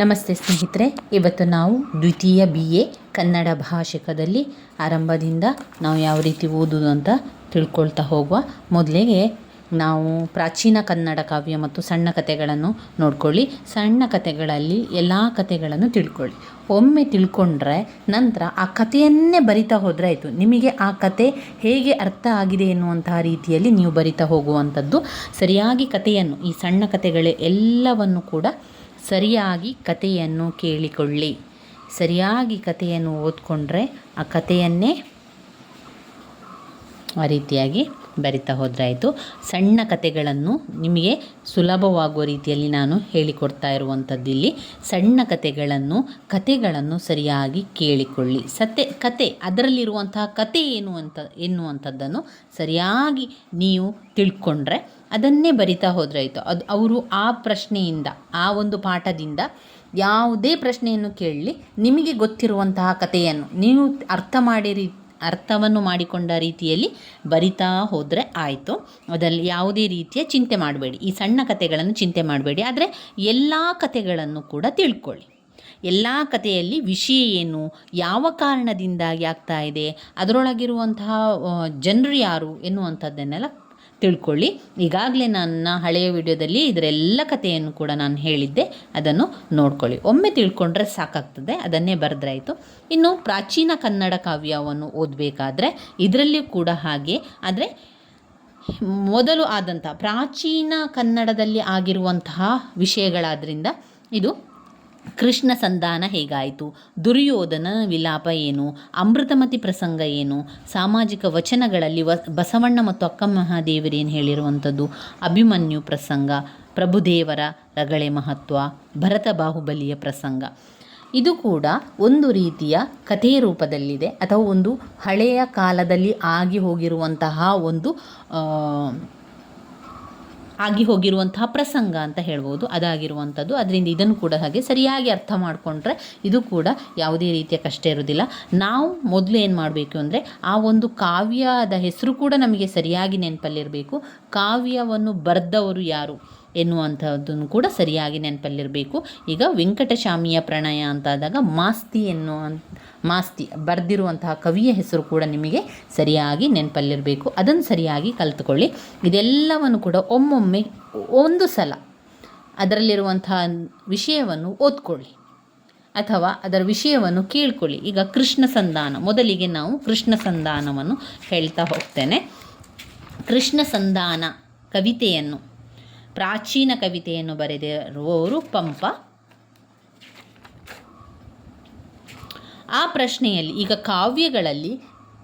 ನಮಸ್ತೆ ಸ್ನೇಹಿತರೆ, ಇವತ್ತು ನಾವು ದ್ವಿತೀಯ ಬಿ ಎ ಕನ್ನಡ ಭಾಷಿಕದಲ್ಲಿ ಆರಂಭದಿಂದ ನಾವು ಯಾವ ರೀತಿ ಓದೋದು ಅಂತ ತಿಳ್ಕೊಳ್ತಾ ಹೋಗುವ. ಮೊದಲಿಗೆ ನಾವು ಪ್ರಾಚೀನ ಕನ್ನಡ ಕಾವ್ಯ ಮತ್ತು ಸಣ್ಣ ಕಥೆಗಳನ್ನು ನೋಡ್ಕೊಳ್ಳಿ. ಸಣ್ಣ ಕಥೆಗಳಲ್ಲಿ ಎಲ್ಲ ಕಥೆಗಳನ್ನು ತಿಳ್ಕೊಳ್ಳಿ. ಒಮ್ಮೆ ತಿಳ್ಕೊಂಡ್ರೆ ನಂತರ ಆ ಕಥೆಯನ್ನೇ ಬರಿತಾ ಹೋದರೆ ಆಯಿತು. ನಿಮಗೆ ಆ ಕತೆ ಹೇಗೆ ಅರ್ಥ ಆಗಿದೆ ಎನ್ನುವಂತಹ ರೀತಿಯಲ್ಲಿ ನೀವು ಬರಿತಾ ಹೋಗುವಂಥದ್ದು. ಸರಿಯಾಗಿ ಕಥೆಯನ್ನು, ಈ ಸಣ್ಣ ಕಥೆಗಳೇ ಎಲ್ಲವನ್ನು ಕೂಡ ಸರಿಯಾಗಿ ಕಥೆಯನ್ನು ಕೇಳಿಕೊಳ್ಳಿ. ಸರಿಯಾಗಿ ಕಥೆಯನ್ನು ಓದ್ಕೊಂಡ್ರೆ ಆ ಕಥೆಯನ್ನೇ ಆ ರೀತಿಯಾಗಿ ಬರಿತಾ ಹೋದ್ರಾಯಿತು. ಸಣ್ಣ ಕಥೆಗಳನ್ನು ನಿಮಗೆ ಸುಲಭವಾಗುವ ರೀತಿಯಲ್ಲಿ ನಾನು ಹೇಳಿಕೊಡ್ತಾ ಇರುವಂಥದ್ದು ಇಲ್ಲಿ. ಸಣ್ಣ ಕಥೆಗಳನ್ನು ಕಥೆಗಳನ್ನು ಸರಿಯಾಗಿ ಕೇಳಿಕೊಳ್ಳಿ. ಸತ್ಯ, ಕತೆ, ಅದರಲ್ಲಿರುವಂತಹ ಕತೆ ಏನು ಅಂತ, ಎನ್ನುವಂಥದ್ದನ್ನು ಸರಿಯಾಗಿ ನೀವು ತಿಳ್ಕೊಂಡ್ರೆ ಅದನ್ನೇ ಬರಿತಾ ಹೋದ್ರಾಯಿತು. ಅದು ಅವರು ಆ ಪ್ರಶ್ನೆಯಿಂದ, ಆ ಒಂದು ಪಾಠದಿಂದ ಯಾವುದೇ ಪ್ರಶ್ನೆಯನ್ನು ಕೇಳಲಿ. ನಿಮಗೆ ಗೊತ್ತಿರುವಂತಹ ಕಥೆಯನ್ನು ನೀವು ಅರ್ಥ ಮಾಡಿರಿ ಅರ್ಥವನ್ನು ಮಾಡಿಕೊಂಡ ರೀತಿಯಲ್ಲಿ ಬರಿತಾ ಹೋದರೆ ಆಯಿತು. ಅದರಲ್ಲಿ ಯಾವುದೇ ರೀತಿಯ ಚಿಂತೆ ಮಾಡಬೇಡಿ. ಈ ಸಣ್ಣ ಕಥೆಗಳನ್ನು ಚಿಂತೆ ಮಾಡಬೇಡಿ. ಆದರೆ ಎಲ್ಲ ಕಥೆಗಳನ್ನು ಕೂಡ ತಿಳ್ಕೊಳ್ಳಿ. ಎಲ್ಲ ಕಥೆಯಲ್ಲಿ ವಿಷಯ ಏನು? ಯಾವ ಕಾರಣದಿಂದಾಗಿ ಆಗ್ತಾ ಇದೆ? ಅದರೊಳಗಿರುವಂತಹ ಜನರು ಯಾರು ಎನ್ನುವಂಥದ್ದನ್ನೆಲ್ಲ ತಿಳ್ಕೊಳ್ಳಿ. ಈಗಾಗಲೇ ನನ್ನ ಹಳೆಯ ವಿಡಿಯೋದಲ್ಲಿ ಇದರೆಲ್ಲ ಕಥೆಯನ್ನು ಕೂಡ ನಾನು ಹೇಳಿದ್ದೆ. ಅದನ್ನು ನೋಡ್ಕೊಳ್ಳಿ. ಒಮ್ಮೆ ತಿಳ್ಕೊಂಡ್ರೆ ಸಾಕಾಗ್ತದೆ. ಅದನ್ನೇ ಬರೆದ್ರಾಯಿತು. ಇನ್ನು ಪ್ರಾಚೀನ ಕನ್ನಡ ಕಾವ್ಯವನ್ನು ಓದಬೇಕಾದ್ರೆ ಇದರಲ್ಲಿಯೂ ಕೂಡ ಹಾಗೆ. ಆದರೆ ಮೊದಲು ಆದಂಥ ಪ್ರಾಚೀನ ಕನ್ನಡದಲ್ಲಿ ಆಗಿರುವಂತಹ ವಿಷಯಗಳಾದ್ರಿಂದ ಇದು ಕೃಷ್ಣ ಸಂಧಾನ ಹೇಗಾಯಿತು? ದುರ್ಯೋಧನ ವಿಲಾಪ ಏನು? ಅಮೃತಮತಿ ಪ್ರಸಂಗ ಏನು? ಸಾಮಾಜಿಕ ವಚನಗಳಲ್ಲಿ ವ, ಬಸವಣ್ಣ ಮತ್ತು ಅಕ್ಕ ಮಹಾದೇವರೇನು ಹೇಳಿರುವಂಥದ್ದು? ಅಭಿಮನ್ಯು ಪ್ರಸಂಗ, ಪ್ರಭುದೇವರ ರಗಳೆ ಮಹತ್ವ, ಭರತ ಬಾಹುಬಲಿಯ ಪ್ರಸಂಗ. ಇದು ಕೂಡ ಒಂದು ರೀತಿಯ ಕಥೆಯ ರೂಪದಲ್ಲಿದೆ ಅಥವಾ ಒಂದು ಹಳೆಯ ಕಾಲದಲ್ಲಿ ಆಗಿ ಹೋಗಿರುವಂತಹ ಒಂದು ಆಗಿ ಹೋಗಿರುವಂತಹ ಪ್ರಸಂಗ ಅಂತ ಹೇಳ್ಬೋದು. ಅದಾಗಿರುವಂಥದ್ದು. ಅದರಿಂದ ಇದನ್ನು ಕೂಡ ಹಾಗೆ ಸರಿಯಾಗಿ ಅರ್ಥ ಮಾಡಿಕೊಂಡ್ರೆ ಇದು ಕೂಡ ಯಾವುದೇ ರೀತಿಯ ಕಷ್ಟ ಇರೋದಿಲ್ಲ ನಾವು ಮೊದಲು ಏನು ಮಾಡಬೇಕು ಅಂದರೆ ಆ ಒಂದು ಕಾವ್ಯದ ಹೆಸರು ಕೂಡ ನಮಗೆ ಸರಿಯಾಗಿ ನೆನಪಲ್ಲಿರಬೇಕು. ಕಾವ್ಯವನ್ನು ಬರೆದವರು ಯಾರು? ಎನ್ನುವಂಥದ್ದನ್ನು ಕೂಡ ಸರಿಯಾಗಿ ನೆನಪಲ್ಲಿರಬೇಕು. ಈಗ ವೆಂಕಟಶಾಮಿಯ ಪ್ರಣಯ ಅಂತಾದಾಗ ಮಾಸ್ತಿ ಎನ್ನುವ ಮಾಸ್ತಿ ಬರೆದಿರುವಂತಹ ಕವಿಯ ಹೆಸರು ಕೂಡ ನಿಮಗೆ ಸರಿಯಾಗಿ ನೆನಪಲ್ಲಿರಬೇಕು. ಅದನ್ನು ಸರಿಯಾಗಿ ಕಲಿತುಕೊಳ್ಳಿ. ಇದೆಲ್ಲವನ್ನು ಕೂಡ ಒಮ್ಮೊಮ್ಮೆ ಒಂದು ಸಲ ಅದರಲ್ಲಿರುವಂತಹ ವಿಷಯವನ್ನು ಓದ್ಕೊಳ್ಳಿ. ಅಥವಾ ಅದರ ವಿಷಯವನ್ನು ಕೇಳ್ಕೊಳ್ಳಿ. ಈಗ ಕೃಷ್ಣ ಸಂಧಾನ, ಮೊದಲಿಗೆ ನಾವು ಕೃಷ್ಣ ಸಂಧಾನವನ್ನು ಹೇಳ್ತಾ ಹೋಗ್ತೇನೆ. ಕೃಷ್ಣ ಸಂಧಾನ ಕವಿತೆಯನ್ನು ಪ್ರಾಚೀನ ಕವಿತೆಯನ್ನು ಬರೆದಿರುವವರು ಪಂಪ. ಆ ಪ್ರಶ್ನೆಯಲ್ಲಿ, ಈಗ ಕಾವ್ಯಗಳಲ್ಲಿ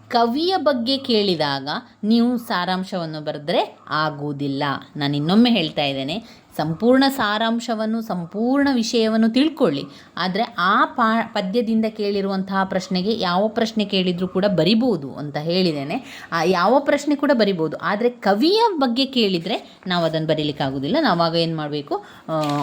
ಕವಿಯ ಬಗ್ಗೆ ಕೇಳಿದಾಗ ನೀವು ಸಾರಾಂಶವನ್ನು ಬರೆದ್ರೆ ಆಗುವುದಿಲ್ಲ. ನಾನು ಇನ್ನೊಮ್ಮೆ ಹೇಳ್ತಾ ಇದ್ದೇನೆ. ಸಂಪೂರ್ಣ ಸಾರಾಂಶವನ್ನು, ಸಂಪೂರ್ಣ ವಿಷಯವನ್ನು ತಿಳ್ಕೊಳ್ಳಿ. ಆದರೆ ಆ ಪಾ, ಪದ್ಯದಿಂದ ಕೇಳಿರುವಂತಹ ಪ್ರಶ್ನೆಗೆ ಯಾವ ಪ್ರಶ್ನೆ ಕೇಳಿದರೂ ಕೂಡ ಬರಿಬೋದು ಅಂತ ಹೇಳಿದ್ದೇನೆ. ಆ, ಯಾವ ಪ್ರಶ್ನೆ ಕೂಡ ಬರಿಬೋದು. ಆದರೆ ಕವಿಯ ಬಗ್ಗೆ ಕೇಳಿದರೆ ನಾವು ಅದನ್ನು ಬರೀಲಿಕ್ಕಾಗೋದಿಲ್ಲ. ನಾವಾಗ ಏನು ಮಾಡಬೇಕು?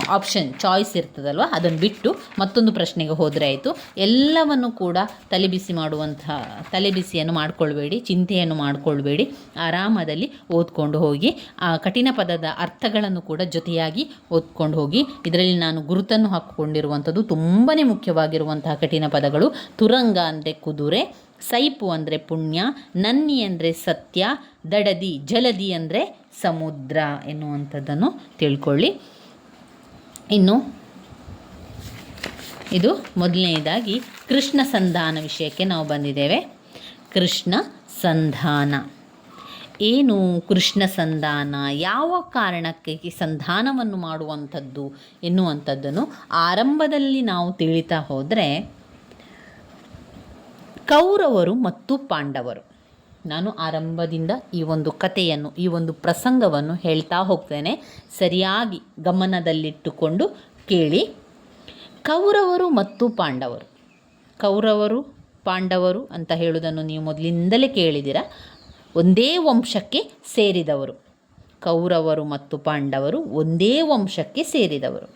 ಆಪ್ಷನ್ ಚಾಯ್ಸ್ ಇರ್ತದಲ್ವ? ಅದನ್ನು ಬಿಟ್ಟು ಮತ್ತೊಂದು ಪ್ರಶ್ನೆಗೆ ಹೋದರೆ ಆಯಿತು. ಎಲ್ಲವನ್ನು ಕೂಡ ತಲೆಬಿಸಿ ಮಾಡುವಂತಹ, ತಲೆಬಿಸಿಯನ್ನು ಮಾಡಿಕೊಳ್ಬೇಡಿ, ಚಿಂತೆಯನ್ನು ಮಾಡಿಕೊಳ್ಬೇಡಿ. ಆರಾಮದಲ್ಲಿ ಓದ್ಕೊಂಡು ಹೋಗಿ, ಆ, ಕಠಿಣ ಪದದ ಅರ್ಥಗಳನ್ನು ಕೂಡ ಜೊತೆಯಾಗಿ ಓದ್ಕೊಂಡು ಹೋಗಿ, ಇದರಲ್ಲಿ ನಾನು ಗುರುತನ್ನು ಹಾಕಿಕೊಂಡಿರುವಂಥದ್ದು ತುಂಬಾ ಮುಖ್ಯವಾಗಿರುವಂತಹ ಕಠಿಣ ಪದಗಳು. ತುರಂಗ ಅಂದರೆ ಕುದುರೆ, ಸೈಪು ಅಂದರೆ ಪುಣ್ಯ, ನನ್ನಿ ಅಂದರೆ ಸತ್ಯ, ದಡದಿ, ಜಲದಿ ಅಂದರೆ ಸಮುದ್ರ ಎನ್ನುವಂಥದ್ದನ್ನು ತಿಳ್ಕೊಳ್ಳಿ. ಇನ್ನು ಇದು ಮೊದಲನೇದಾಗಿ ಕೃಷ್ಣ ಸಂಧಾನ ವಿಷಯಕ್ಕೆ ನಾವು ಬಂದಿದ್ದೇವೆ. ಕೃಷ್ಣ ಸಂಧಾನ. ಏನು ಕೃಷ್ಣ ಸಂಧಾನ? ಯಾವ ಕಾರಣಕ್ಕೆ ಸಂಧಾನವನ್ನು ಮಾಡುವಂಥದ್ದು ಎನ್ನುವಂಥದ್ದನ್ನು ಆರಂಭದಲ್ಲಿ ನಾವು ತಿಳಿತಾ ಹೋದರೆ, ಕೌರವರು ಮತ್ತು ಪಾಂಡವರು. ನಾನು ಆರಂಭದಿಂದ ಈ ಒಂದು ಕಥೆಯನ್ನು, ಈ ಒಂದು ಪ್ರಸಂಗವನ್ನು ಹೇಳ್ತಾ ಹೋಗ್ತೇನೆ. ಸರಿಯಾಗಿ ಗಮನದಲ್ಲಿಟ್ಟುಕೊಂಡು ಕೇಳಿ. ಕೌರವರು ಮತ್ತು ಪಾಂಡವರು. ಕೌರವರು, ಪಾಂಡವರು ಅಂತ ಹೇಳುವುದನ್ನು ನೀವು ಮೊದಲಿಂದಲೇ ಕೇಳಿದ್ದೀರ? ಒಂದೇ ವಂಶಕ್ಕೆ ಸೇರಿದವರು. ಕೌರವರು ಮತ್ತು ಪಾಂಡವರು ಒಂದೇ ವಂಶಕ್ಕೆ ಸೇರಿದವರು.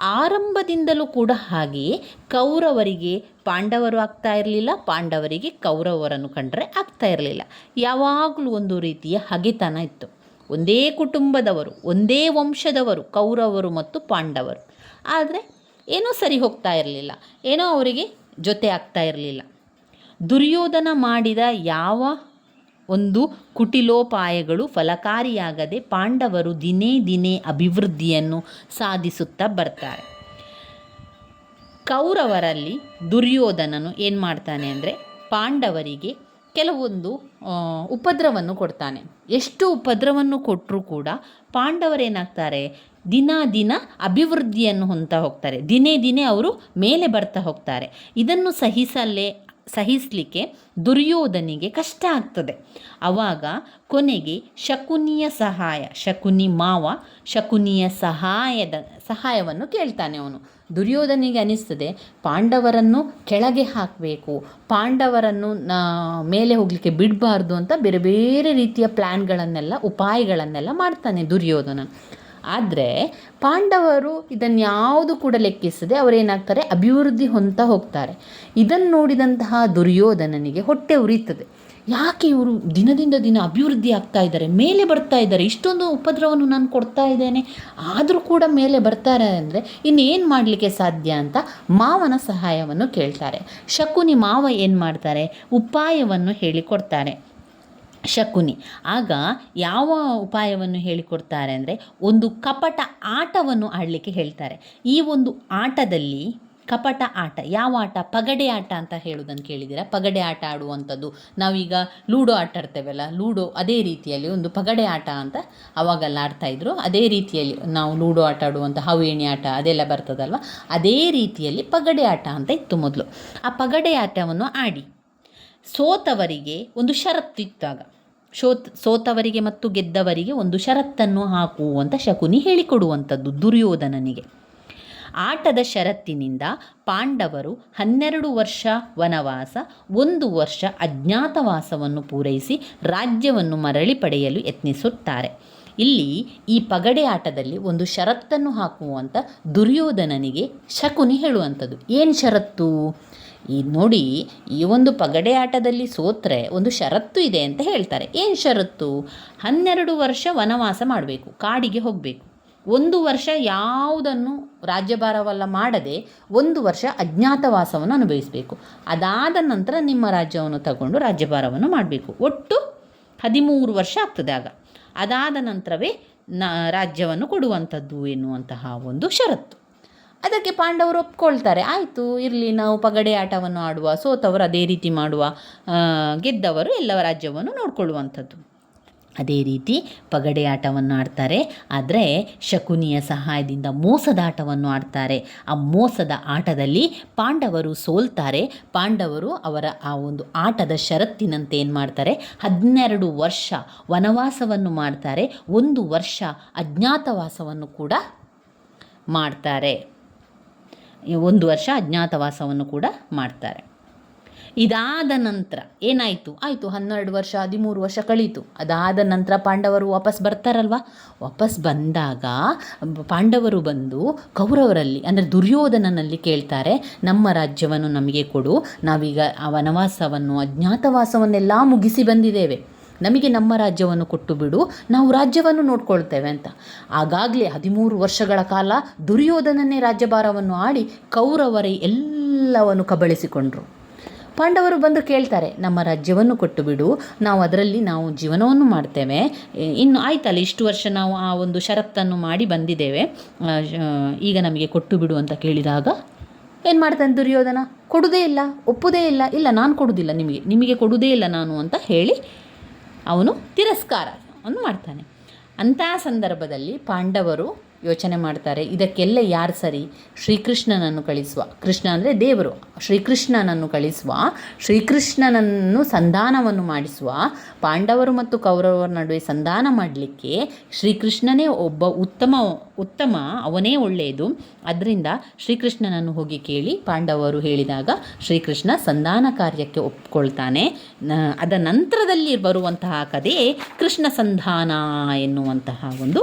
ಆರಂಭದಿಂದಲೂ ಕೂಡ ಹಾಗೆಯೇ ಕೌರವರಿಗೆ ಪಾಂಡವರು ಆಗ್ತಾ ಇರಲಿಲ್ಲ, ಪಾಂಡವರಿಗೆ ಕೌರವರನ್ನು ಕಂಡರೆ ಆಗ್ತಾ ಇರಲಿಲ್ಲ. ಯಾವಾಗಲೂ ಒಂದು ರೀತಿಯ ಹಗೆತನ ಇತ್ತು. ಒಂದೇ ಕುಟುಂಬದವರು, ಒಂದೇ ವಂಶದವರು, ಕೌರವರು ಮತ್ತು ಪಾಂಡವರು. ಆದರೆ ಏನೋ ಸರಿ ಹೋಗ್ತಾ ಇರಲಿಲ್ಲ, ಏನೋ ಅವರಿಗೆ ಜೊತೆ ಆಗ್ತಾ ಇರಲಿಲ್ಲ. ದುರ್ಯೋಧನ ಮಾಡಿದ ಯಾವ ಒಂದು ಕುಟಿಲೋಪಾಯಗಳು ಫಲಕಾರಿಯಾಗದೆ ಪಾಂಡವರು ದಿನೇ ದಿನೇ ಅಭಿವೃದ್ಧಿಯನ್ನು ಸಾಧಿಸುತ್ತಾ ಬರ್ತಾರೆ. ಕೌರವರಲ್ಲಿ ದುರ್ಯೋಧನನು ಏನು ಮಾಡ್ತಾನೆ ಅಂದರೆ ಪಾಂಡವರಿಗೆ ಕೆಲವೊಂದು ಉಪದ್ರವನ್ನು ಕೊಡ್ತಾನೆ. ಎಷ್ಟು ಉಪದ್ರವನ್ನು ಕೊಟ್ಟರೂ ಕೂಡ ಪಾಂಡವರೇನಾಗ್ತಾರೆ? ದಿನ ದಿನ ಅಭಿವೃದ್ಧಿಯನ್ನು ಹೊಂತಾ ಹೋಗ್ತಾರೆ. ದಿನೇ ದಿನೇ ಅವರು ಮೇಲೆ ಬರ್ತಾ ಹೋಗ್ತಾರೆ. ಇದನ್ನು ಸಹಿಸಲೇ ಸಹಿಸಲಿಕ್ಕೆ ದುರ್ಯೋಧನಿಗೆ ಕಷ್ಟ ಆಗ್ತದೆ. ಆವಾಗ ಕೊನೆಗೆ ಶಕುನಿಯ ಸಹಾಯ, ಶಕುನಿ ಮಾವ ಶಕುನಿಯ ಸಹಾಯದ ಸಹಾಯವನ್ನು ಕೇಳ್ತಾನೆ ಅವನು. ದುರ್ಯೋಧನಿಗೆ ಅನಿಸ್ತದೆ, ಪಾಂಡವರನ್ನು ಕೆಳಗೆ ಹಾಕಬೇಕು, ಪಾಂಡವರನ್ನು ಮೇಲೆ ಹೋಗಲಿಕ್ಕೆ ಬಿಡಬಾರ್ದು ಅಂತ ಬೇರೆ ಬೇರೆ ರೀತಿಯ ಪ್ಲ್ಯಾನ್ಗಳನ್ನೆಲ್ಲ ಉಪಾಯಗಳನ್ನೆಲ್ಲ ಮಾಡ್ತಾನೆ ದುರ್ಯೋಧನ. ಆದರೆ ಪಾಂಡವರು ಇದನ್ನು ಯಾವುದು ಕೂಡ ಲೆಕ್ಕಿಸದೆ ಅವರೇನಾಗ್ತಾರೆ? ಅಭಿವೃದ್ಧಿ ಹೊಂತಾ ಹೋಗ್ತಾರೆ. ಇದನ್ನು ನೋಡಿದಂತಹ ದುರ್ಯೋಧನನಿಗೆ ಹೊಟ್ಟೆ ಉರಿತದೆ. ಯಾಕೆ ಇವರು ದಿನದಿಂದ ದಿನ ಅಭಿವೃದ್ಧಿ ಆಗ್ತಾ ಇದ್ದಾರೆ, ಮೇಲೆ ಬರ್ತಾ ಇದ್ದಾರೆ? ಇಷ್ಟೊಂದು ಉಪದ್ರವವನ್ನು ನಾನು ಕೊಡ್ತಾ ಇದ್ದೇನೆ. ಆದರೂ ಕೂಡ ಮೇಲೆ ಬರ್ತಾರೆ ಅಂದರೆ ಇನ್ನೇನು ಮಾಡಲಿಕ್ಕೆ ಸಾಧ್ಯ ಅಂತ ಮಾವನ ಸಹಾಯವನ್ನು ಕೇಳ್ತಾರೆ. ಶಕುನಿ ಮಾವ ಏನು ಮಾಡ್ತಾರೆ? ಉಪಾಯವನ್ನು ಹೇಳಿಕೊಡ್ತಾರೆ. ಶಕುನಿ. ಆಗ ಯಾವ ಉಪಾಯವನ್ನು ಹೇಳಿಕೊಡ್ತಾರೆ ಅಂದರೆ ಒಂದು ಕಪಟ ಆಟವನ್ನು ಆಡಲಿಕ್ಕೆ ಹೇಳ್ತಾರೆ. ಈ ಒಂದು ಆಟದಲ್ಲಿ ಕಪಟ ಆಟ, ಯಾವ ಆಟ? ಪಗಡೆ ಆಟ ಅಂತ ಹೇಳೋದನ್ನು ಕೇಳಿದ್ದೀರಾ? ಪಗಡೆ ಆಟ ಆಡುವಂಥದ್ದು. ನಾವೀಗ ಲೂಡೋ ಆಟ ಆಡ್ತೇವಲ್ಲ, ಲೂಡೋ ಅದೇ ರೀತಿಯಲ್ಲಿ ಒಂದು ಪಗಡೆ ಆಟ ಅಂತ ಅವಾಗೆಲ್ಲ ಆಡ್ತಾಯಿದ್ರು ಅದೇ ರೀತಿಯಲ್ಲಿ ನಾವು ಲೂಡೋ ಆಟ ಆಡುವಂಥ ಹಾವೇಣಿ ಆಟ ಅದೆಲ್ಲ ಬರ್ತದಲ್ವ? ಅದೇ ರೀತಿಯಲ್ಲಿ ಪಗಡೆ ಆಟ ಅಂತ ಇತ್ತು ಮೊದಲು. ಆ ಪಗಡೆ ಆಟವನ್ನು ಆಡಿ ಸೋತವರಿಗೆ ಒಂದು ಷರತ್ತಿತ್ತಾಗ ಶೋತ್, ಸೋತವರಿಗೆ ಮತ್ತು ಗೆದ್ದವರಿಗೆ ಒಂದು ಷರತ್ತನ್ನು ಹಾಕು ಅಂತ ಶಕುನಿ ಹೇಳಿಕೊಡುವಂಥದ್ದು ದುರ್ಯೋಧನನಿಗೆ. ಆಟದ ಷರತ್ತಿನಿಂದ ಪಾಂಡವರು ಹನ್ನೆರಡು ವರ್ಷ ವನವಾಸ, ಒಂದು ವರ್ಷ ಅಜ್ಞಾತವಾಸವನ್ನು ಪೂರೈಸಿ ರಾಜ್ಯವನ್ನು ಮರಳಿ ಪಡೆಯಲು ಯತ್ನಿಸುತ್ತಾರೆ. ಇಲ್ಲಿ ಈ ಪಗಡೆ ಆಟದಲ್ಲಿ ಒಂದು ಷರತ್ತನ್ನು ಹಾಕುವಂಥ ದುರ್ಯೋಧನನಿಗೆ ಶಕುನಿ ಹೇಳುವಂಥದ್ದು. ಏನು ಷರತ್ತು? ಈ ನೋಡಿ, ಈ ಒಂದು ಪಗಡೆ ಆಟದಲ್ಲಿ ಸೋತ್ರೆ ಒಂದು ಷರತ್ತು ಇದೆ ಅಂತ ಹೇಳ್ತಾರೆ. ಏನು ಷರತ್ತು? ಹನ್ನೆರಡು ವರ್ಷ ವನವಾಸ ಮಾಡಬೇಕು, ಕಾಡಿಗೆ ಹೋಗಬೇಕು. ಒಂದು ವರ್ಷ ಯಾವುದನ್ನು ರಾಜ್ಯಭಾರವಲ್ಲ ಮಾಡದೆ ಒಂದು ವರ್ಷ ಅಜ್ಞಾತವಾಸವನ್ನು ಅನುಭವಿಸಬೇಕು. ಅದಾದ ನಂತರ ನಿಮ್ಮ ರಾಜ್ಯವನ್ನು ತಗೊಂಡು ರಾಜ್ಯಭಾರವನ್ನು ಮಾಡಬೇಕು. ಒಟ್ಟು ಹದಿಮೂರು ವರ್ಷ ಆಗ್ತದೆ ಆಗ. ಅದಾದ ನಂತರವೇ ನ ರಾಜ್ಯವನ್ನು ಕೊಡುವಂಥದ್ದು ಎನ್ನುವಂತಹ ಒಂದು ಷರತ್ತು. ಅದಕ್ಕೆ ಪಾಂಡವರು ಒಪ್ಕೊಳ್ತಾರೆ. ಆಯಿತು, ಇರಲಿ, ನಾವು ಪಗಡೆ ಆಟವನ್ನು ಆಡುವ, ಸೋತವರು ಅದೇ ರೀತಿ ಮಾಡುವ ಗೆದ್ದವರು ಎಲ್ಲ ರಾಜ್ಯವನ್ನು ನೋಡಿಕೊಳ್ಳುವಂಥದ್ದು. ಅದೇ ರೀತಿ ಪಗಡೆ ಆಟವನ್ನು ಆಡ್ತಾರೆ. ಆದರೆ ಶಕುನಿಯ ಸಹಾಯದಿಂದ ಮೋಸದ ಆಟವನ್ನು ಆಡ್ತಾರೆ. ಆ ಮೋಸದ ಆಟದಲ್ಲಿ ಪಾಂಡವರು ಸೋಲ್ತಾರೆ. ಪಾಂಡವರು ಅವರ ಆ ಒಂದು ಆಟದ ಷರತ್ತಿನಂತೆ ಏನು ಮಾಡ್ತಾರೆ? ಹದಿನೆರಡು ವರ್ಷ ವನವಾಸವನ್ನು ಮಾಡ್ತಾರೆ. ಒಂದು ವರ್ಷ ಅಜ್ಞಾತವಾಸವನ್ನು ಕೂಡ ಮಾಡ್ತಾರೆ. ಒಂದು ವರ್ಷ ಅಜ್ಞಾತವಾಸವನ್ನು ಕೂಡ ಮಾಡ್ತಾರೆ. ಇದಾದ ನಂತರ ಏನಾಯಿತು? ಆಯಿತು, ಹನ್ನೆರಡು ವರ್ಷ, ಹದಿಮೂರು ವರ್ಷ ಕಳೀತು. ಅದಾದ ನಂತರ ಪಾಂಡವರು ವಾಪಸ್ ಬರ್ತಾರಲ್ವ? ವಾಪಸ್ ಬಂದಾಗ ಪಾಂಡವರು ಬಂದು ಕೌರವರಲ್ಲಿ, ಅಂದರೆ ದುರ್ಯೋಧನನಲ್ಲಿ ಕೇಳ್ತಾರೆ, ನಮ್ಮ ರಾಜ್ಯವನ್ನು ನಮಗೆ ಕೊಡು, ನಾವೀಗ ಆ ವನವಾಸವನ್ನು, ಅಜ್ಞಾತವಾಸವನ್ನೆಲ್ಲ ಮುಗಿಸಿ ಬಂದಿದ್ದೇವೆ. ನಮಗೆ ನಮ್ಮ ರಾಜ್ಯವನ್ನು ಕೊಟ್ಟು ಬಿಡು, ನಾವು ರಾಜ್ಯವನ್ನು ನೋಡ್ಕೊಳ್ತೇವೆ ಅಂತ. ಆಗಾಗಲೇ ಹದಿಮೂರು ವರ್ಷಗಳ ಕಾಲ ದುರ್ಯೋಧನನ್ನೇ ರಾಜ್ಯಭಾರವನ್ನು ಆಡಿ ಕೌರವರೇ ಎಲ್ಲವನ್ನು ಕಬಳಿಸಿಕೊಂಡರು. ಪಾಂಡವರು ಬಂದು ಕೇಳ್ತಾರೆ, ನಮ್ಮ ರಾಜ್ಯವನ್ನು ಕೊಟ್ಟು ಬಿಡು, ನಾವು ಅದರಲ್ಲಿ ನಾವು ಜೀವನವನ್ನು ಮಾಡ್ತೇವೆ. ಇನ್ನು ಆಯ್ತಲ್ಲ, ಇಷ್ಟು ವರ್ಷ ನಾವು ಆ ಒಂದು ಷರತ್ತನ್ನು ಮಾಡಿ ಬಂದಿದ್ದೇವೆ. ಈಗ ನಮಗೆ ಕೊಟ್ಟು ಬಿಡು ಅಂತ ಕೇಳಿದಾಗ, ಏನು ಮಾಡ್ತಾನೆ ದುರ್ಯೋಧನ? ಕೊಡುವುದೇ ಇಲ್ಲ, ಒಪ್ಪುದೇ ಇಲ್ಲ. ಇಲ್ಲ, ನಾನು ಕೊಡುವುದಿಲ್ಲ ನಿಮಗೆ ನಿಮಗೆ ಕೊಡುವುದೇ ಇಲ್ಲ ನಾನು ಅಂತ ಹೇಳಿ ಅವನು ತಿರಸ್ಕಾರವನ್ನು ಮಾಡ್ತಾನೆ. ಅಂತಹ ಸಂದರ್ಭದಲ್ಲಿ ಪಾಂಡವರು ಯೋಚನೆ ಮಾಡ್ತಾರೆ, ಇದಕ್ಕೆಲ್ಲ ಯಾರು ಸರಿ? ಶ್ರೀಕೃಷ್ಣನನ್ನು ಕಳಿಸುವ. ಕೃಷ್ಣ ಅಂದರೆ ದೇವರು. ಶ್ರೀಕೃಷ್ಣನನ್ನು ಕಳಿಸುವ, ಶ್ರೀಕೃಷ್ಣನನ್ನು ಸಂಧಾನವನ್ನು ಮಾಡಿಸುವ, ಪಾಂಡವರು ಮತ್ತು ಕೌರವರ ನಡುವೆ ಸಂಧಾನ ಮಾಡಲಿಕ್ಕೆ ಶ್ರೀಕೃಷ್ಣನೇ ಒಬ್ಬ ಉತ್ತಮ ಉತ್ತಮ, ಅವನೇ ಒಳ್ಳೆಯದು. ಅದರಿಂದ ಶ್ರೀಕೃಷ್ಣನನ್ನು ಹೋಗಿ ಕೇಳಿ ಪಾಂಡವರು ಹೇಳಿದಾಗ ಶ್ರೀಕೃಷ್ಣ ಸಂಧಾನ ಕಾರ್ಯಕ್ಕೆ ಒಪ್ಕೊಳ್ತಾನೆ. ಅದ ನಂತರದಲ್ಲಿ ಬರುವಂತಹ ಕಥೆ ಕೃಷ್ಣ ಸಂಧಾನ ಎನ್ನುವಂತಹ ಒಂದು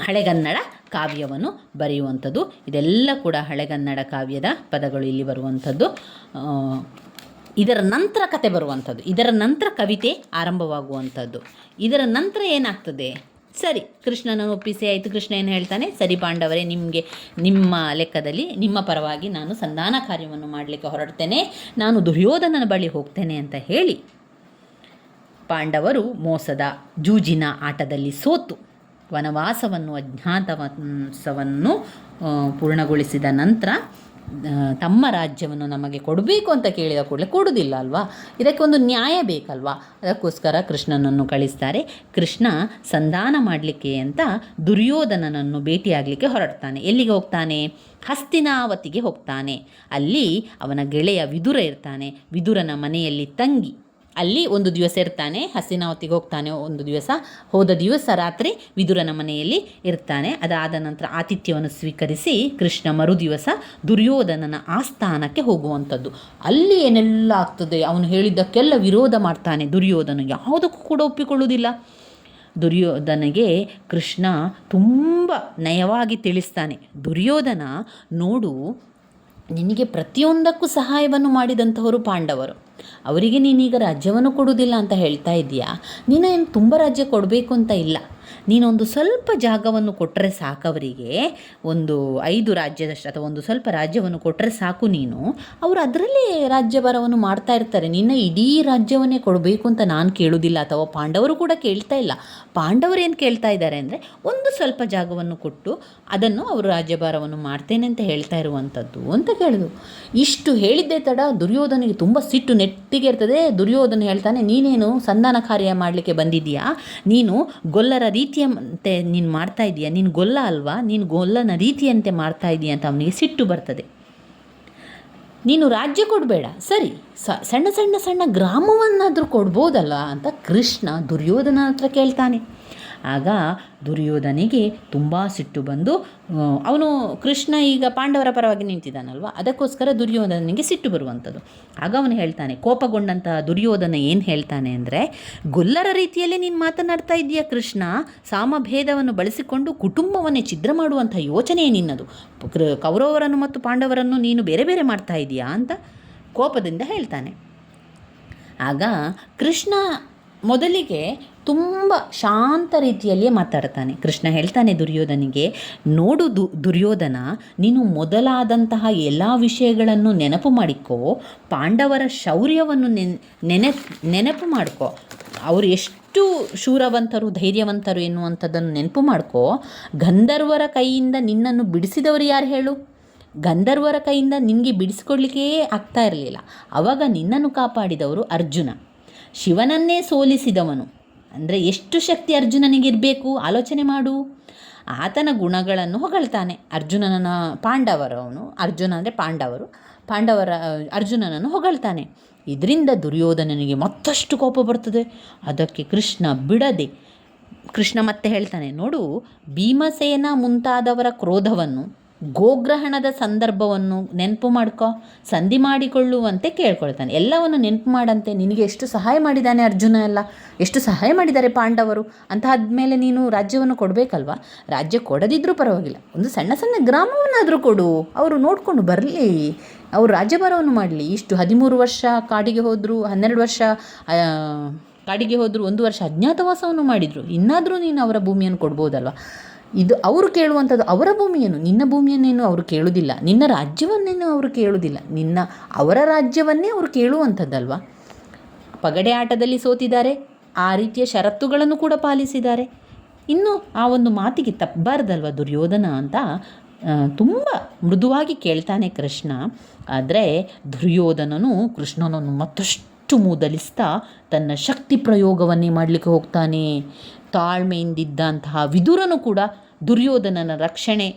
ಹಳೆಗನ್ನಡ ಕಾವ್ಯವನ್ನು ಬರೆಯುವಂಥದ್ದು. ಇದೆಲ್ಲ ಕೂಡ ಹಳೆಗನ್ನಡ ಕಾವ್ಯದ ಪದಗಳು ಇಲ್ಲಿ ಬರುವಂಥದ್ದು. ಇದರ ನಂತರ ಕತೆ ಬರುವಂಥದ್ದು. ಇದರ ನಂತರ ಕವಿತೆ ಆರಂಭವಾಗುವಂಥದ್ದು. ಇದರ ನಂತರ ಏನಾಗ್ತದೆ? ಸರಿ ಕೃಷ್ಣನನ್ನು ಒಪ್ಪಿಸಿ ಆಯಿತು. ಕೃಷ್ಣ ಏನು ಹೇಳ್ತಾನೆ? ಸರಿ ಪಾಂಡವರೇ, ನಿಮಗೆ ನಿಮ್ಮ ಲೆಕ್ಕದಲ್ಲಿ, ನಿಮ್ಮ ಪರವಾಗಿ ನಾನು ಸಂಧಾನ ಕಾರ್ಯವನ್ನು ಮಾಡಲಿಕ್ಕೆ ಹೊರಡ್ತೇನೆ. ನಾನು ದುರ್ಯೋಧನನ ಬಳಿ ಹೋಗ್ತೇನೆ ಅಂತ ಹೇಳಿ ಪಾಂಡವರು ಮೋಸದ ಜೂಜಿನ ಆಟದಲ್ಲಿ ಸೋತು. ವನವಾಸವನ್ನು, ಅಜ್ಞಾತವಾಸವನ್ನು ಪೂರ್ಣಗೊಳಿಸಿದ ನಂತರ ತಮ್ಮ ರಾಜ್ಯವನ್ನು ನಮಗೆ ಕೊಡಬೇಕು ಅಂತ ಕೇಳಿದ ಕೂಡಲೇ ಕೊಡುವುದಿಲ್ಲ ಅಲ್ವಾ? ಇದಕ್ಕೆ ಒಂದು ನ್ಯಾಯ ಬೇಕಲ್ವಾ? ಅದಕ್ಕೋಸ್ಕರ ಕೃಷ್ಣನನ್ನು ಕಳಿಸ್ತಾರೆ. ಕೃಷ್ಣ ಸಂಧಾನ ಮಾಡಲಿಕ್ಕೆ ಅಂತ ದುರ್ಯೋಧನನನ್ನು ಭೇಟಿಯಾಗಲಿಕ್ಕೆ ಹೊರಡ್ತಾನೆ. ಎಲ್ಲಿಗೆ ಹೋಗ್ತಾನೆ? ಹಸ್ತಿನಾವತಿಗೆ ಹೋಗ್ತಾನೆ. ಅಲ್ಲಿ ಅವನ ಗೆಳೆಯ ವಿದುರ ಇರ್ತಾನೆ. ವಿದುರನ ಮನೆಯಲ್ಲಿ ತಂಗಿ. ಅಲ್ಲಿ ಒಂದು ದಿವಸ ಇರ್ತಾನೆ, ಹಸಿನಾವತಿಗೆ ಹೋಗ್ತಾನೆ ಒಂದು ದಿವಸ. ಹೋದ ದಿವಸ ರಾತ್ರಿ ವಿದುರನ ಮನೆಯಲ್ಲಿ ಇರ್ತಾನೆ. ಅದಾದ ನಂತರ ಆತಿಥ್ಯವನ್ನು ಸ್ವೀಕರಿಸಿ ಕೃಷ್ಣ ಮರುದಿವಸ ದುರ್ಯೋಧನನ ಆಸ್ಥಾನಕ್ಕೆ ಹೋಗುವಂಥದ್ದು. ಅಲ್ಲಿ ಏನೆಲ್ಲ ಆಗ್ತದೆ? ಅವನು ಹೇಳಿದ್ದಕ್ಕೆಲ್ಲ ವಿರೋಧ ಮಾಡ್ತಾನೆ. ದುರ್ಯೋಧನ ಯಾವುದಕ್ಕೂ ಕೂಡ ಒಪ್ಪಿಕೊಳ್ಳುವುದಿಲ್ಲ. ದುರ್ಯೋಧನಗೆ ಕೃಷ್ಣ ತುಂಬ ನಯವಾಗಿ ತಿಳಿಸ್ತಾನೆ. ದುರ್ಯೋಧನ, ನೋಡು, ನಿನಗೆ ಪ್ರತಿಯೊಂದಕ್ಕೂ ಸಹಾಯವನ್ನು ಮಾಡಿದಂಥವರು ಪಾಂಡವರು. ಅವರಿಗೆ ನೀನೀಗ ರಾಜ್ಯವನ್ನು ಕೊಡುವುದಿಲ್ಲ ಅಂತ ಹೇಳ್ತಾ ಇದೀಯಾ? ನೀನು ಏನು ತುಂಬ ರಾಜ್ಯ ಕೊಡಬೇಕು ಅಂತ ಇಲ್ಲ. ನೀನೊಂದು ಸ್ವಲ್ಪ ಜಾಗವನ್ನು ಕೊಟ್ಟರೆ ಸಾಕವರಿಗೆ, ಒಂದು ಐದು ರಾಜ್ಯದಷ್ಟು ಅಥವಾ ಒಂದು ಸ್ವಲ್ಪ ರಾಜ್ಯವನ್ನು ಕೊಟ್ಟರೆ ಸಾಕು ನೀನು. ಅವರು ಅದರಲ್ಲೇ ರಾಜ್ಯಭಾರವನ್ನು ಮಾಡ್ತಾ ಇರ್ತಾರೆ. ನಿನ್ನ ಇಡೀ ರಾಜ್ಯವನ್ನೇ ಕೊಡಬೇಕು ಅಂತ ನಾನು ಕೇಳುವುದಿಲ್ಲ ಅಥವಾ ಪಾಂಡವರು ಕೂಡ ಕೇಳ್ತಾ ಇಲ್ಲ. ಪಾಂಡವರು ಏನು ಕೇಳ್ತಾ ಇದ್ದಾರೆ ಅಂದರೆ, ಒಂದು ಸ್ವಲ್ಪ ಜಾಗವನ್ನು ಕೊಟ್ಟು ಅದನ್ನು ಅವರು ರಾಜ್ಯಭಾರವನ್ನು ಮಾಡ್ತೇನೆ ಅಂತ ಹೇಳ್ತಾ ಇರುವಂಥದ್ದು ಅಂತ ಕೇಳಿದ್ರು ಇಷ್ಟು ಹೇಳಿದ್ದೇ ತಡ, ದುರ್ಯೋಧನಿಗೆ ತುಂಬ ಸಿಟ್ಟು ನೆಟ್ಟಿಗೆ ಇರ್ತದೆ. ದುರ್ಯೋಧನ ಹೇಳ್ತಾನೆ, ನೀನೇನು ಸಂಧಾನ ಕಾರ್ಯ ಮಾಡಲಿಕ್ಕೆ ಬಂದಿದ್ದೀಯಾ? ನೀನು ಗೊಲ್ಲರ ರೀತಿಯಂತೆ ನೀನು ಮಾಡ್ತಾ ಇದೀಯಾ? ನೀನು ಗೊಲ್ಲ ಅಲ್ವಾ? ನೀನು ಗೊಲ್ಲನ ರೀತಿಯಂತೆ ಮಾಡ್ತಾ ಇದೀಯ ಅಂತ ಅವನಿಗೆ ಸಿಟ್ಟು ಬರ್ತದೆ. ನೀನು ರಾಜ್ಯ ಕೊಡಬೇಡ. ಸರಿ ಸಣ್ಣ ಸಣ್ಣ ಸಣ್ಣ ಗ್ರಾಮವನ್ನಾದರೂ ಕೊಡ್ಬೋದಲ್ಲ ಅಂತ ಕೃಷ್ಣ ದುರ್ಯೋಧನ ಹತ್ರ ಕೇಳ್ತಾನೆ. ಆಗ ದುರ್ಯೋಧನಿಗೆ ತುಂಬ ಸಿಟ್ಟು ಬಂದು ಅವನು ಕೃಷ್ಣ ಈಗ ಪಾಂಡವರ ಪರವಾಗಿ ನಿಂತಿದ್ದಾನಲ್ವ? ಅದಕ್ಕೋಸ್ಕರ ದುರ್ಯೋಧನಿಗೆ ಸಿಟ್ಟು ಬರುವಂಥದ್ದು. ಆಗ ಅವನು ಹೇಳ್ತಾನೆ, ಕೋಪಗೊಂಡಂತಹ ದುರ್ಯೋಧನ ಏನು ಹೇಳ್ತಾನೆ ಅಂದರೆ, ಗೊಲ್ಲರ ರೀತಿಯಲ್ಲಿ ನೀನು ಮಾತನಾಡ್ತಾ ಇದ್ದೀಯ ಕೃಷ್ಣ? ಸಾಮಭೇದವನ್ನು ಬಳಸಿಕೊಂಡು ಕುಟುಂಬವನ್ನೇ ಛಿದ್ರ ಮಾಡುವಂಥ ಯೋಚನೆಯೇ ನಿನ್ನದು. ಕೌರವರನ್ನು ಮತ್ತು ಪಾಂಡವರನ್ನು ನೀನು ಬೇರೆ ಬೇರೆ ಮಾಡ್ತಾ ಇದೀಯಾ ಅಂತ ಕೋಪದಿಂದ ಹೇಳ್ತಾನೆ. ಆಗ ಕೃಷ್ಣ ಮೊದಲಿಗೆ ತುಂಬ ಶಾಂತ ರೀತಿಯಲ್ಲಿಯೇ ಮಾತಾಡ್ತಾನೆ. ಕೃಷ್ಣ ಹೇಳ್ತಾನೆ ದುರ್ಯೋಧನಿಗೆ, ನೋಡು ದು, ದುರ್ಯೋಧನ, ನೀನು ಮೊದಲಾದಂತಹ ಎಲ್ಲ ವಿಷಯಗಳನ್ನು ನೆನಪು ಮಾಡಿಕೋ, ಪಾಂಡವರ ಶೌರ್ಯವನ್ನು ನೆನ್, ನೆನೆ, ನೆನಪು ಮಾಡ್ಕೋ. ಅವರು ಎಷ್ಟು ಶೂರವಂತರು, ಧೈರ್ಯವಂತರು ಎನ್ನುವಂಥದ್ದನ್ನು ನೆನಪು ಮಾಡ್ಕೋ. ಗಂಧರ್ವರ ಕೈಯಿಂದ ನಿನ್ನನ್ನು ಬಿಡಿಸಿದವರು ಯಾರು ಹೇಳು? ಗಂಧರ್ವರ ಕೈಯಿಂದ ನಿನಗೆ ಬಿಡಿಸ್ಕೊಡ್ಲಿಕ್ಕೇ ಆಗ್ತಾ ಇರಲಿಲ್ಲ. ಆವಾಗ ನಿನ್ನನ್ನು ಕಾಪಾಡಿದವರು ಅರ್ಜುನ. ಶಿವನನ್ನೇ ಸೋಲಿಸಿದವನು. ಅಂದರೆ ಎಷ್ಟು ಶಕ್ತಿ ಅರ್ಜುನನಿಗಿರಬೇಕು ಆಲೋಚನೆ ಮಾಡು. ಆತನ ಗುಣಗಳನ್ನು ಹೊಗಳ್ತಾನೆ. ಅರ್ಜುನನ ಪಾಂಡವರವನು ಅರ್ಜುನ ಅಂದರೆ ಪಾಂಡವರು, ಪಾಂಡವರ, ಅರ್ಜುನನನ್ನು ಹೊಗಳ್ತಾನೆ. ಇದರಿಂದ ದುರ್ಯೋಧನನಿಗೆ ಮತ್ತಷ್ಟು ಕೋಪ ಬರ್ತದೆ. ಅದಕ್ಕೆ ಕೃಷ್ಣ ಬಿಡದೆ, ಕೃಷ್ಣ ಮತ್ತೆ ಹೇಳ್ತಾನೆ, ನೋಡು, ಭೀಮಸೇನ ಮುಂತಾದವರ ಕ್ರೋಧವನ್ನು ಗೋಗ್ರಹಣದ ಸಂದರ್ಭವನ್ನು ನೆನಪು ಮಾಡ್ಕೊ, ಸಂಧಿ ಮಾಡಿಕೊಳ್ಳುವಂತೆ ಕೇಳ್ಕೊಳ್ತಾನೆ. ಎಲ್ಲವನ್ನು ನೆನಪು ಮಾಡಂತೆ, ನಿನಗೆ ಎಷ್ಟು ಸಹಾಯ ಮಾಡಿದ್ದಾನೆ ಅರ್ಜುನ ಎಲ್ಲ? ಎಷ್ಟು ಸಹಾಯ ಮಾಡಿದ್ದಾರೆ ಪಾಂಡವರು? ಆದಮೇಲೆ ನೀನು ರಾಜ್ಯವನ್ನು ಕೊಡಬೇಕಲ್ವಾ? ರಾಜ್ಯ ಕೊಡದಿದ್ದರೂ ಪರವಾಗಿಲ್ಲ. ಒಂದು ಸಣ್ಣ ಸಣ್ಣ ಗ್ರಾಮವನ್ನಾದರೂ ಕೊಡು. ಅವರು ನೋಡಿಕೊಂಡು ಬರಲಿ. ಅವರು ರಾಜ್ಯಭಾರವನ್ನು ಮಾಡಲಿ. ಇಷ್ಟು ಹದಿಮೂರು ವರ್ಷ ಕಾಡಿಗೆ ಹೋದರು, ಹನ್ನೆರಡು ವರ್ಷ ಕಾಡಿಗೆ ಹೋದರು, ಒಂದು ವರ್ಷ ಅಜ್ಞಾತವಾಸವನ್ನು ಮಾಡಿದರು. ಇನ್ನಾದರೂ ನೀನು ಅವರ ಭೂಮಿಯನ್ನು ಕೊಡ್ಬೋದಲ್ವ? ಇದು ಅವರು ಕೇಳುವಂಥದ್ದು ಅವರ ಭೂಮಿಯನ್ನು, ನಿನ್ನ ಭೂಮಿಯನ್ನೇನು ಅವರು ಕೇಳುವುದಿಲ್ಲ ನಿನ್ನ ರಾಜ್ಯವನ್ನೇನು ಅವರು ಕೇಳುವುದಿಲ್ಲ ನಿನ್ನ ಅವರ ರಾಜ್ಯವನ್ನೇ ಅವರು ಕೇಳುವಂಥದ್ದಲ್ವ? ಪಗಡೆ ಆಟದಲ್ಲಿ ಸೋತಿದ್ದಾರೆ, ಆ ರೀತಿಯ ಷರತ್ತುಗಳನ್ನು ಕೂಡ ಪಾಲಿಸಿದ್ದಾರೆ. ಇನ್ನು ಆ ಒಂದು ಮಾತಿಗೆ ತಪ್ಪಬಾರ್ದಲ್ವ ದುರ್ಯೋಧನ ಅಂತ? ತುಂಬ ಮೃದುವಾಗಿ ಕೇಳ್ತಾನೆ ಕೃಷ್ಣ. ಆದರೆ ದುರ್ಯೋಧನನು ಕೃಷ್ಣನನ್ನು ಮತ್ತಷ್ಟು ಮೂದಲಿಸ್ತಾ ತನ್ನ ಶಕ್ತಿ ಪ್ರಯೋಗವನ್ನೇ ಮಾಡಲಿಕ್ಕೆ ಹೋಗ್ತಾನೆ. ತಾಳ್ಮೆಯಿಂದಿದ್ದಂತಹ ವಿದುರನು ಕೂಡ ದುರ್ಯೋಧನನ ರಕ್ಷಣೆ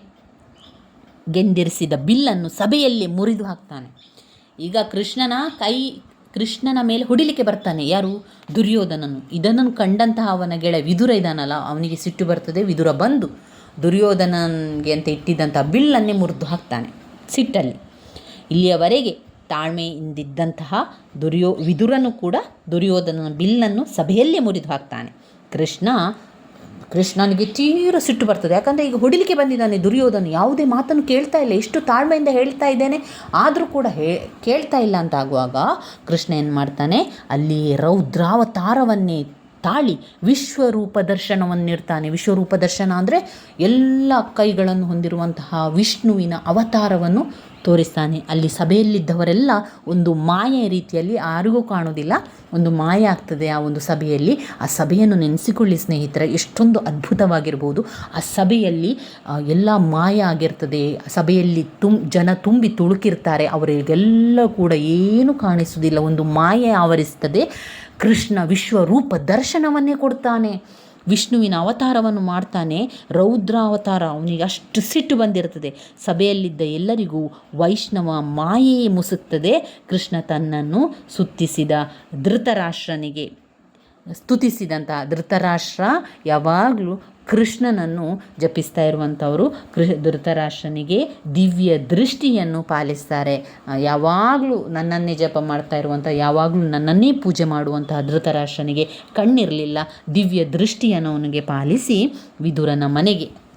ಗೆಂದಿರಿಸಿದ ಬಿಲ್ಲನ್ನು ಸಭೆಯಲ್ಲಿ ಮುರಿದು ಹಾಕ್ತಾನೆ. ಈಗ ಕೃಷ್ಣನ ಕೈ, ಕೃಷ್ಣನ ಮೇಲೆ ಹೊಡಿಲಿಕ್ಕೆ ಬರ್ತಾನೆ. ಯಾರು? ದುರ್ಯೋಧನನು. ಇದನ್ನು ಕಂಡಂತಹ ಅವನ ಗೆಳೆ ವಿದುರ ಇದಾನಲ್ಲ, ಅವನಿಗೆ ಸಿಟ್ಟು ಬರ್ತದೆ, ವಿದುರ ಬಂದು ದುರ್ಯೋಧನನಿಗೆ ಅಂತ ಇಟ್ಟಿದ್ದಂಥ ಬಿಲ್ಲನ್ನೇ ಮುರಿದು ಹಾಕ್ತಾನೆ ಸಿಟ್ಟಲ್ಲಿ. ಇಲ್ಲಿಯವರೆಗೆ ತಾಳ್ಮೆಯಿಂದಿದ್ದಂತಹ ದುರ್ಯೋ, ವಿದುರನು ಕೂಡ ದುರ್ಯೋಧನನ ಬಿಲ್ಲನ್ನು ಸಭೆಯಲ್ಲೇ ಮುರಿದು ಹಾಕ್ತಾನೆ. ಕೃಷ್ಣ ಕೃಷ್ಣನಿಗೆ ತೀರ ಸಿಟ್ಟು ಬರ್ತದೆ. ಯಾಕಂದರೆ ಈಗ ಹೊಡಿಲಿಕ್ಕೆ ಬಂದಿದ್ದಾನೆ, ದುರ್ಯೋಧನ. ಯಾವುದೇ ಮಾತನ್ನು ಕೇಳ್ತಾ ಇಲ್ಲ, ಎಷ್ಟು ತಾಳ್ಮೆಯಿಂದ ಹೇಳ್ತಾ ಇದ್ದೇನೆ, ಆದರೂ ಕೂಡ ಹೇ, ಕೇಳ್ತಾ ಇಲ್ಲ ಅಂತ ಆಗುವಾಗ ಕೃಷ್ಣ ಏನು ಮಾಡ್ತಾನೆ ಅಲ್ಲಿ ರೌದ್ರಾವತಾರವನ್ನೇ ತಾಳಿ ವಿಶ್ವರೂಪ ದರ್ಶನವನ್ನಿರ್ತಾನೆ ವಿಶ್ವರೂಪ ದರ್ಶನ ಅಂದರೆ ಎಲ್ಲ ಕೈಗಳನ್ನು ಹೊಂದಿರುವಂತಹ ವಿಷ್ಣುವಿನ ಅವತಾರವನ್ನು ತೋರಿಸ್ತಾನೆ. ಅಲ್ಲಿ ಸಭೆಯಲ್ಲಿದ್ದವರೆಲ್ಲ ಒಂದು ಮಾಯೆ ರೀತಿಯಲ್ಲಿ ಯಾರಿಗೂ ಕಾಣೋದಿಲ್ಲ ಒಂದು ಮಾಯ ಆಗ್ತದೆ ಆ ಒಂದು ಸಭೆಯಲ್ಲಿ. ಆ ಸಭೆಯನ್ನು ನೆನೆಸಿಕೊಳ್ಳಿ ಸ್ನೇಹಿತರೆ, ಎಷ್ಟೊಂದು ಅದ್ಭುತವಾಗಿರ್ಬೋದು. ಆ ಸಭೆಯಲ್ಲಿ ಎಲ್ಲ ಮಾಯ ಆಗಿರ್ತದೆ. ಸಭೆಯಲ್ಲಿ ತುಂ, ಜನ ತುಂಬಿ ತುಳುಕಿರ್ತಾರೆ. ಅವರಿಗೆಲ್ಲ ಕೂಡ ಏನು ಕಾಣಿಸುವುದಿಲ್ಲ. ಒಂದು ಮಾಯೆ ಆವರಿಸ್ತದೆ. ಕೃಷ್ಣ ವಿಶ್ವರೂಪ ದರ್ಶನವನ್ನೇ ಕೊಡ್ತಾನೆ. ವಿಷ್ಣುವಿನ ಅವತಾರವನ್ನು ಮಾಡ್ತಾನೆ, ರೌದ್ರಾವತಾರ, ಅವನಿಗೆ ಅಷ್ಟು ಸಿಟ್ಟು ಬಂದಿರ್ತದೆ. ಸಭೆಯಲ್ಲಿದ್ದ ಎಲ್ಲರಿಗೂ ವೈಷ್ಣವ ಮಾಯೆಯೇ ಮುಸುತ್ತದೆ. ಕೃಷ್ಣ ತನ್ನನ್ನು ಸುತ್ತಿಸಿದ ಧೃತರಾಷ್ಟ್ರನಿಗೆ. ಸ್ತುತಿಸಿದಂಥ ಧೃತರಾಷ್ಟ್ರ ಯಾವಾಗಲೂ ಕೃಷ್ಣನನ್ನು ಜಪಿಸ್ತಾ ಇರುವಂಥವರು. ಕೃ, ಧೃತರಾಷ್ಟ್ರನಿಗೆ ದಿವ್ಯ ದೃಷ್ಟಿಯನ್ನು ಪಾಲಿಸ್ತಾರೆ. ಯಾವಾಗಲೂ ನನ್ನನ್ನೇ ಜಪ ಮಾಡ್ತಾ ಇರುವಂಥ, ಯಾವಾಗಲೂ ನನ್ನನ್ನೇ ಪೂಜೆ ಮಾಡುವಂತಹ ಧೃತರಾಷ್ಟ್ರನಿಗೆ ಕಣ್ಣಿರಲಿಲ್ಲ. ದಿವ್ಯ ದೃಷ್ಟಿಯನ್ನು ಅವನಿಗೆ ಪಾಲಿಸಿ ವಿದುರನ ಮನೆಗೆ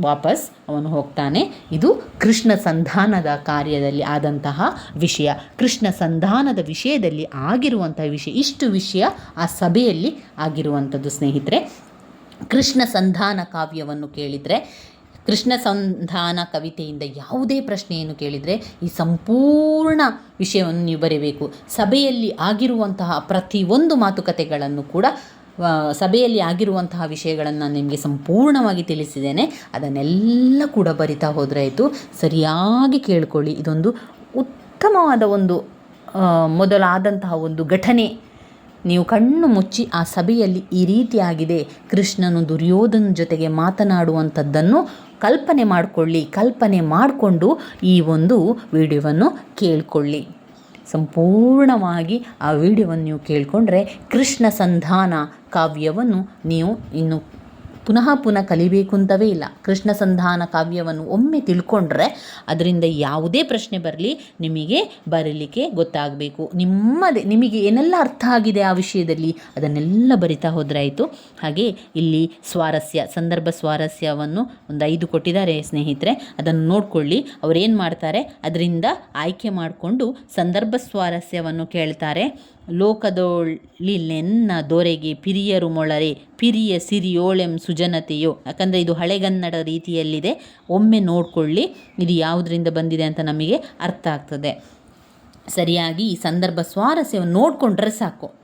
ವಾಪಸ್ ಅವನು ಹೋಗ್ತಾನೆ. ಇದು ಕೃಷ್ಣ ಸಂಧಾನದ ಕಾರ್ಯದಲ್ಲಿ ಆದಂತಹ ವಿಷಯ. ಕೃಷ್ಣ ಸಂಧಾನದ ವಿಷಯದಲ್ಲಿ ಆಗಿರುವಂತಹ ವಿಷಯ, ಇಷ್ಟು ವಿಷಯ ಆ ಸಭೆಯಲ್ಲಿ ಆಗಿರುವಂಥದ್ದು ಸ್ನೇಹಿತರೆ. ಕೃಷ್ಣ ಸಂಧಾನ ಕಾವ್ಯವನ್ನು ಕೇಳಿದರೆ, ಕೃಷ್ಣ ಸಂಧಾನ ಕವಿತೆಯಿಂದ ಯಾವುದೇ ಪ್ರಶ್ನೆಯನ್ನು ಕೇಳಿದರೆ ಈ ಸಂಪೂರ್ಣ ವಿಷಯವನ್ನು ನೀವು ಬರೀಬೇಕು. ಸಭೆಯಲ್ಲಿ ಆಗಿರುವಂತಹ ಪ್ರತಿಯೊಂದು ಮಾತುಕತೆಗಳನ್ನು ಕೂಡ ಸಭೆಯಲ್ಲಿ ಆಗಿರುವಂತಹ ವಿಷಯಗಳನ್ನು ನಾನು ನಿಮಗೆ ಸಂಪೂರ್ಣವಾಗಿ ತಿಳಿಸಿದ್ದೇನೆ. ಅದನ್ನೆಲ್ಲ ಕೂಡ ಬರಿತಾ ಹೋದರೆ ಆಯಿತು ಸರಿಯಾಗಿ ಕೇಳ್ಕೊಳ್ಳಿ. ಇದೊಂದು ಉತ್ತಮವಾದ ಒಂದು ಮೊದಲಾದಂತಹ ಒಂದು ಘಟನೆ. ನೀವು ಕಣ್ಣು ಮುಚ್ಚಿ ಆ ಸಭೆಯಲ್ಲಿ ಈ ರೀತಿಯಾಗಿದೆ. ಕೃಷ್ಣನು ದುರ್ಯೋಧನ ಜೊತೆಗೆ ಮಾತನಾಡುವಂಥದ್ದನ್ನು ಕಲ್ಪನೆ ಮಾಡಿಕೊಳ್ಳಿ. ಕಲ್ಪನೆ ಮಾಡಿಕೊಂಡು ಈ ಒಂದು ವಿಡಿಯೋವನ್ನು ಕೇಳಿಕೊಳ್ಳಿ. ಸಂಪೂರ್ಣವಾಗಿ ಆ ವಿಡಿಯೋವನ್ನು ನೀವು ಕೇಳಿಕೊಂಡ್ರೆ ಕೃಷ್ಣ ಸಂಧಾನ ಕಾವ್ಯವನ್ನು ನೀವು ಇನ್ನು ಪುನಃ ಪುನಃ ಕಲಿಬೇಕು ಅಂತವೇ ಇಲ್ಲ. ಕೃಷ್ಣ ಸಂಧಾನ ಕಾವ್ಯವನ್ನು ಒಮ್ಮೆ ತಿಳ್ಕೊಂಡ್ರೆ ಅದರಿಂದ ಯಾವುದೇ ಪ್ರಶ್ನೆ ಬರಲಿ, ನಿಮಗೆ ಬರಲಿಕ್ಕೆ ಗೊತ್ತಾಗಬೇಕು. ನಿಮ್ಮದೇ, ನಿಮಗೆ ಏನೆಲ್ಲ ಅರ್ಥ ಆಗಿದೆ ಆ ವಿಷಯದಲ್ಲಿ ಅದನ್ನೆಲ್ಲ ಬರಿತಾ ಹೋದರೆ ಆಯಿತು ಹಾಗೆ ಇಲ್ಲಿ ಸ್ವಾರಸ್ಯ, ಸಂದರ್ಭ ಸ್ವಾರಸ್ಯವನ್ನು ಒಂದು ಐದು ಕೊಟ್ಟಿದ್ದಾರೆ ಸ್ನೇಹಿತರೆ. ಅದನ್ನು ನೋಡಿಕೊಳ್ಳಿ. ಅವರೇನು ಮಾಡ್ತಾರೆ? ಅದರಿಂದ ಆಯ್ಕೆ ಮಾಡಿಕೊಂಡು ಸಂದರ್ಭ ಸ್ವಾರಸ್ಯವನ್ನು ಕೇಳ್ತಾರೆ. ಲೋಕದೊಳಿಲೆನ್ನ ದೊರೆಗೆ ಪಿರಿಯರು ಮೊಳರೆ, ಪಿರಿಯ ಸಿರಿಯೋಳೆಂ ಸುಜನತೆಯೋ. ಯಾಕಂದರೆ ಇದು ಹಳೆಗನ್ನಡ ರೀತಿಯಲ್ಲಿದೆ. ಒಮ್ಮೆ ನೋಡಿಕೊಳ್ಳಿ, ಇದು ಯಾವುದರಿಂದ ಬಂದಿದೆ ಅಂತ ನಮಗೆ ಅರ್ಥ ಆಗ್ತದೆ. ಸರಿಯಾಗಿ ಈ ಸಂದರ್ಭ ಸ್ವಾರಸ್ಯವನ್ನು ನೋಡಿಕೊಂಡ್ರೆ ಸಾಕು.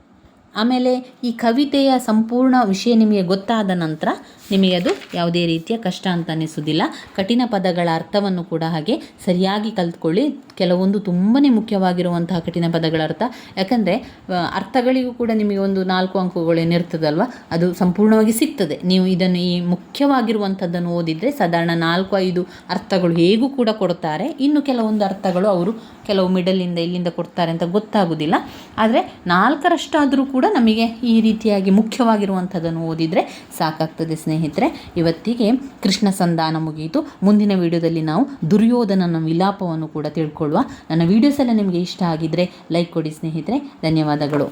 ಆಮೇಲೆ ಈ ಕವಿತೆಯ ಸಂಪೂರ್ಣ ವಿಷಯ ನಿಮಗೆ ಗೊತ್ತಾದ ನಂತರ ನಿಮಗೆ ಅದು ಯಾವುದೇ ರೀತಿಯ ಕಷ್ಟ ಅಂತ ಅನ್ನಿಸೋದಿಲ್ಲ ಕಠಿಣ ಪದಗಳ ಅರ್ಥವನ್ನು ಕೂಡ ಹಾಗೆ ಸರಿಯಾಗಿ ಕಲ್ತ್ಕೊಳ್ಳಿ. ಕೆಲವೊಂದು ತುಂಬಾ ಮುಖ್ಯವಾಗಿರುವಂತಹ ಕಠಿಣ ಪದಗಳ ಅರ್ಥ. ಯಾಕಂದರೆ ಅರ್ಥಗಳಿಗೂ ಕೂಡ ನಿಮಗೆ ಒಂದು ನಾಲ್ಕು ಅಂಕಗಳು ಏನಿರ್ತದಲ್ವ, ಅದು ಸಂಪೂರ್ಣವಾಗಿ ಸಿಗ್ತದೆ. ನೀವು ಇದನ್ನು ಈ ಮುಖ್ಯವಾಗಿರುವಂಥದ್ದನ್ನು ಓದಿದರೆ ಸಾಧಾರಣ ನಾಲ್ಕು, ಐದು ಅರ್ಥಗಳು ಹೇಗೂ ಕೂಡ ಕೊಡ್ತಾರೆ. ಇನ್ನು ಕೆಲವೊಂದು ಅರ್ಥಗಳು ಅವರು ಕೆಲವು ಮಿಡಲಿಂದ ಇಲ್ಲಿಂದ ಕೊಡ್ತಾರೆ ಅಂತ ಗೊತ್ತಾಗೋದಿಲ್ಲ. ಆದರೆ, ನಾಲ್ಕರಷ್ಟಾದರೂ ಕೂಡ ನಮಗೆ ಈ ರೀತಿಯಾಗಿ ಮುಖ್ಯವಾಗಿರುವಂಥದ್ದನ್ನು ಓದಿದರೆ ಸಾಕಾಗ್ತದೆ ಸ್ನೇಹಿತರೆ, ಇವತ್ತಿಗೆ ಕೃಷ್ಣ ಸಂಧಾನ ಮುಗಿಯಿತು. ಮುಂದಿನ ವಿಡಿಯೋದಲ್ಲಿ ನಾವು ದುರ್ಯೋಧನನ ವಿಲಾಪವನ್ನು ಕೂಡ ತಿಳ್ಕೊಳ್ಳುವ. ನನ್ನ ವೀಡಿಯೋಸ್ ಎಲ್ಲ ನಿಮಗೆ ಇಷ್ಟ ಆಗಿದ್ದರೆ ಲೈಕ್ ಕೊಡಿ ಸ್ನೇಹಿತರೆ. ಧನ್ಯವಾದಗಳು.